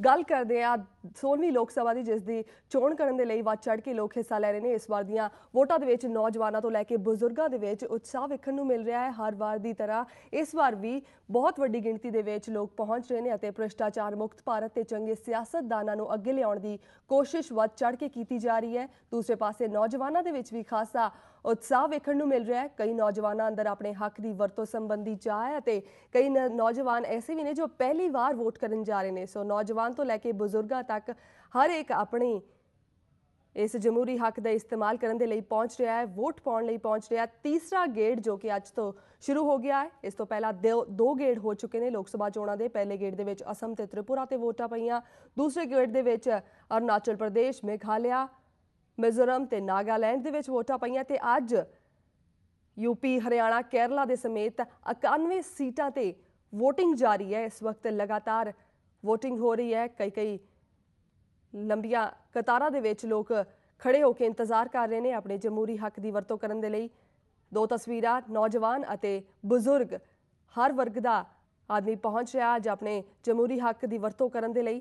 ਗੱਲ ਕਰਦੇ ਆ 16ਵੀਂ ਲੋਕ ਸਭਾ ਦੀ, ਜਿਸ ਦੀ ਚੋਣ ਕਰਨ ਦੇ ਲਈ ਵੱਧ ਚੜ ਕੇ ਲੋਕ ਹਿੱਸਾ ਲੈ ਰਹੇ ਨੇ, ਇਸ ਵਾਰ ਦੀਆਂ ਵੋਟਾਂ ਦੇ ਵਿੱਚ ਨੌਜਵਾਨਾਂ ਤੋਂ ਲੈ ਕੇ ਬਜ਼ੁਰਗਾਂ ਦੇ ਵਿੱਚ ਉਤਸ਼ਾਹ ਵੇਖਣ ਨੂੰ ਮਿਲ ਰਿਹਾ ਹੈ। ਹਰ ਵਾਰ ਦੀ ਤਰ੍ਹਾਂ ਇਸ ਵਾਰ ਵੀ ਬਹੁਤ ਵੱਡੀ ਗਿਣਤੀ ਦੇ ਵਿੱਚ ਲੋਕ ਪਹੁੰਚ ਰਹੇ ਨੇ ਅਤੇ ਭ੍ਰਿਸ਼ਟਾਚਾਰ ਮੁਕਤ ਭਾਰਤ ਤੇ ਚੰਗੇ ਸਿਆਸਤਦਾਨਾਂ ਨੂੰ ਅੱਗੇ ਲਿਆਉਣ ਦੀ ਕੋਸ਼ਿਸ਼ ਵੱਧ ਚੜ ਕੇ ਕੀਤੀ ਜਾ ਰਹੀ ਹੈ। ਦੂਸਰੇ ਪਾਸੇ ਨੌਜਵਾਨਾਂ ਦੇ ਵਿੱਚ ਵੀ ਖਾਸਾ ਉਤਸ਼ਾਹ ਵੇਖਣ ਨੂੰ ਮਿਲ ਰਿਹਾ ਹੈ। ਕਈ ਨੌਜਵਾਨਾਂ ਅੰਦਰ ਆਪਣੇ ਹੱਕ ਦੀ ਵਰਤੋਂ ਸੰਬੰਧੀ ਚਾਹ ਹੈ ਅਤੇ ਕਈ ਨ- ਨੌਜਵਾਨ ਐਸੇ ਵੀ ਨੇ ਜੋ ਪਹਿਲੀ ਵਾਰ ਵੋਟ ਕਰਨ ਜਾ ਰਹੇ ਨੇ। ਸੋ ਨੌਜਵਾਨ ਤੋਂ ਲੈ ਕੇ ਬਜ਼ੁਰਗਾਂ ਤੱਕ ਹਰ ਇੱਕ ਆਪਣੀ ਇਸ ਜਮਹੂਰੀ ਹੱਕ ਦਾ ਇਸਤੇਮਾਲ ਕਰਨ ਦੇ ਲਈ ਪਹੁੰਚ ਰਿਹਾ ਹੈ। ਵੋਟ ਪਾਉਣ ਲਈ ਪਹੁੰਚ ਰਿਹਾ ਤੀਸਰਾ ਗੇੜ ਜੋ ਕਿ ਅੱਜ ਤੋਂ ਸ਼ੁਰੂ ਹੋ ਗਿਆ ਹੈ। ਇਸ ਤੋਂ ਪਹਿਲਾਂ ਦੋ ਦੋ ਗੇੜ ਹੋ ਚੁੱਕੇ ਨੇ ਲੋਕ ਸਭਾ ਚੋਣਾਂ ਦੇ। ਪਹਿਲੇ ਗੇੜ ਦੇ ਵਿੱਚ ਅਸਮ ਤੇ ਤ੍ਰਿਪੁਰਾ ਤੇ ਵੋਟਾਂ ਪਈਆਂ। ਦੂਸਰੇ ਗੇੜ ਦੇ ਵਿੱਚ ਅਰੁਣਾਚਲ ਪ੍ਰਦੇਸ਼, ਮੇਘਾਲਿਆ ਮਿਜ਼ੋਰਮ ਤੇ ਨਾਗਾਲੈਂਡ ਦੇ ਵਿੱਚ ਵੋਟਾਂ ਪਈਆਂ ਤੇ ਅੱਜ ਯੂਪੀ ਹਰਿਆਣਾ, ਕੇਰਲਾ ਦੇ ਸਮੇਤ 91 ਸੀਟਾਂ ਤੇ VOTING ਜਾਰੀ ਹੈ। ਇਸ ਵਕਤ ਲਗਾਤਾਰ VOTING ਹੋ ਰਹੀ ਹੈ। ਕਈ ਕਈ ਲੰਬੀਆਂ ਕਤਾਰਾਂ ਦੇ ਵਿੱਚ ਲੋਕ ਖੜੇ ਹੋ ਕੇ ਇੰਤਜ਼ਾਰ ਕਰ ਰਹੇ ਨੇ ਆਪਣੇ ਜਮਹੂਰੀ ਹੱਕ ਦੀ ਵਰਤੋਂ ਕਰਨ ਦੇ ਲਈ। ਦੋ ਤਸਵੀਰਾਂ, ਨੌਜਵਾਨ ਅਤੇ ਬਜ਼ੁਰਗ। ਹਰ ਵਰਗ ਦਾ ਆਦਮੀ ਪਹੁੰਚ ਰਿਹਾ ਅੱਜ ਆਪਣੇ ਜਮਹੂਰੀ ਹੱਕ ਦੀ ਵਰਤੋਂ ਕਰਨ ਦੇ ਲਈ।